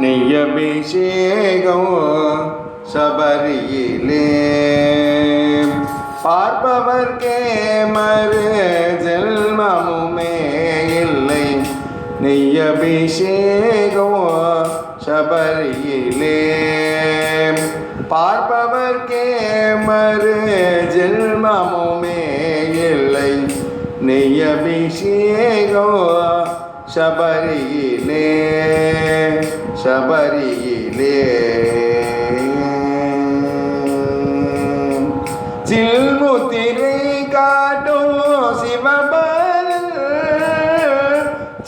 நெய்யபிஷேகம் சபரியிலே. பார்ப்பவர்க்கே மறு ஜென்மமுமே இல்லை. நெய்யபிஷேகம் சபரியிலே. பார்ப்பவர்க்கே மறு ஜென்மமுமே இல்லை. நெய்யபிஷேகம் சபரியிலே. சபரியிலே. சில்முத்திரை காட்டும் சிவபரல்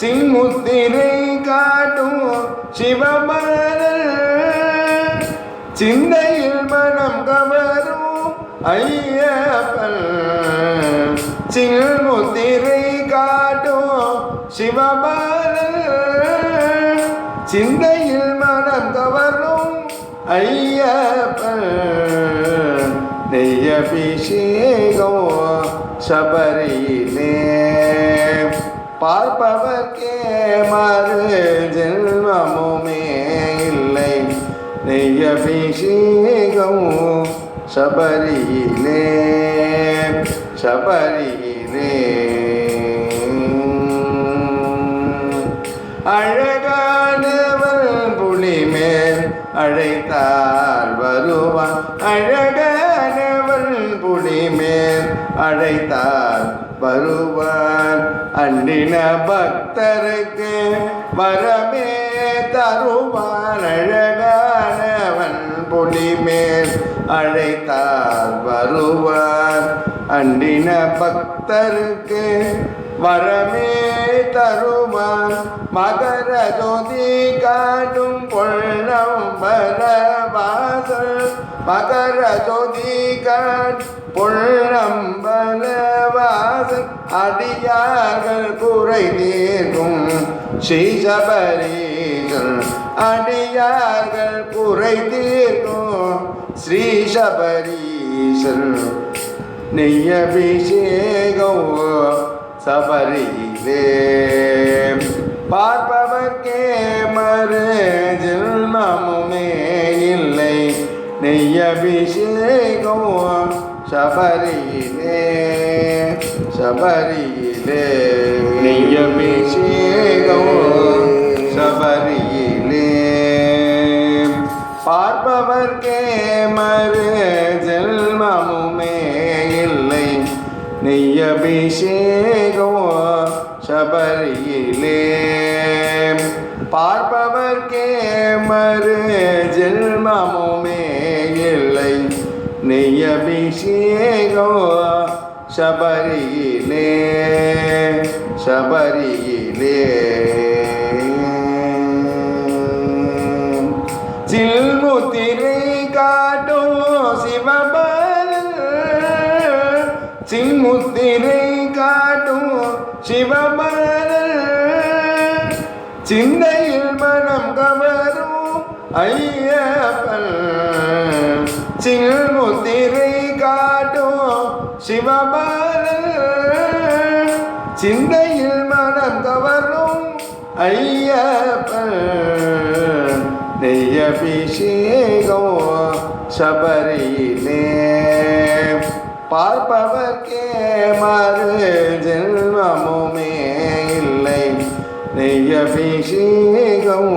சின்முத்திரை காட்டும் சிவபரல் சிந்தையில் மனம் கவரும் ஐயப்பன். சில்முத்திரை காட்டும் சிவபரல் சிந்தையில் மனம் கவரும் ஐயப்பன். நெய்யபிஷேகம் சபரியிலே. பார்ப்பவர்க்கே மறு ஜென்மமுமே இல்லை. நெய்யபிஷேகம் சபரியிலே. சபரியிலே. அழ அழைத்தார் அழைத்தால் வருவான் அழகானவள் புலிமேல் அழைத்தார் வருவான் அண்டின பக்தருக்கு வரமே தருவான் அழகானவன் புலிமேல் அழைத்தார் வருவான் அண்டின பக்தருக்கு வரமே தருவான் மகர ஜோதி காட்டும் பொன்னம்பல பரவாசல் மகர ஜோதி காட் பொன்னம்பல பரவாசல் அடியார்கள் குறை தீர்க்கும் ஸ்ரீசபரீசன் அடியார்கள் குறை தீர்க்கும் ஸ்ரீசபரீசன் நெய்யபிஷேகம் சபரியிலே. பார்ப்பவர்க்கே மறு ஜென்மமுமே இல்லை. நெய்யபிஷேகம் சபரியிலே சபரியிலே. நெய்யபிஷேகம் நெய்யபிஷேகம் சபரியிலே. பார்ப்பவர்க்கே மறு ஜென்மமுமே இல்லை நெய்யபிஷேகம் சபரியிலே சபரியிலே. காட்டும் சிந்தையில் மனம் கவரும் ஐயப்பன். சில்முத்திரை காட்டும் சிவபரல் சிந்தையில் மனம் கவரும் ஐயப்பன். நெய்யபிஷேகம் சபரியிலே பார்ப்பவர்க்கே மறு நெய்யபிஷேகம்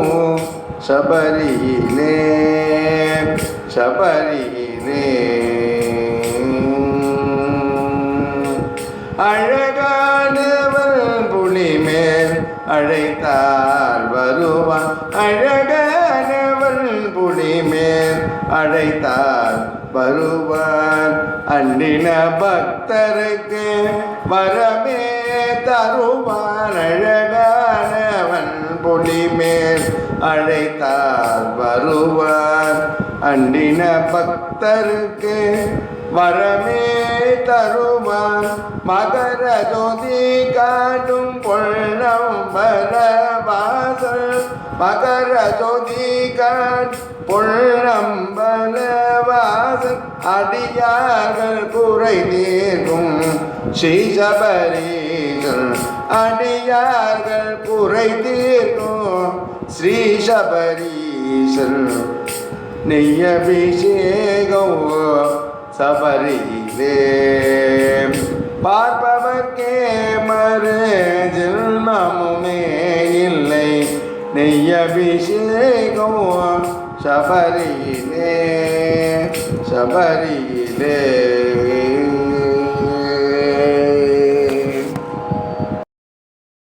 சபரியிலே சபரியிலே அழகானவள் புலிமேல் அழைத்தார் வருவான் அழகானவள் புலிமேல் அழைத்தார் வருவான் அண்டின பக்தருக்கு வரமே தருவான் அழ அழைத்தால் வருவார். அண்டின பக்தருக்கு வரமே தருவார். மகர ஜோதி காட்டும் பொன்னம்பல வரவாசல் மகர ஜோதி காட் பொன்னம்பல வரவாசல் அடியார்கள் குறை தீர்க்கும் ஸ்ரீசபரீசன் அடியார்கள் குறை தீர்க்கும் ஸ்ரீ சபரீசல் நெய்யபிஷேகம் சபரியிலே. பார்ப்பவர்க்கே மறு ஜென்மமுமே இல்லை. நெய்யபிஷேகம் சபரியிலே. சபரியிலே.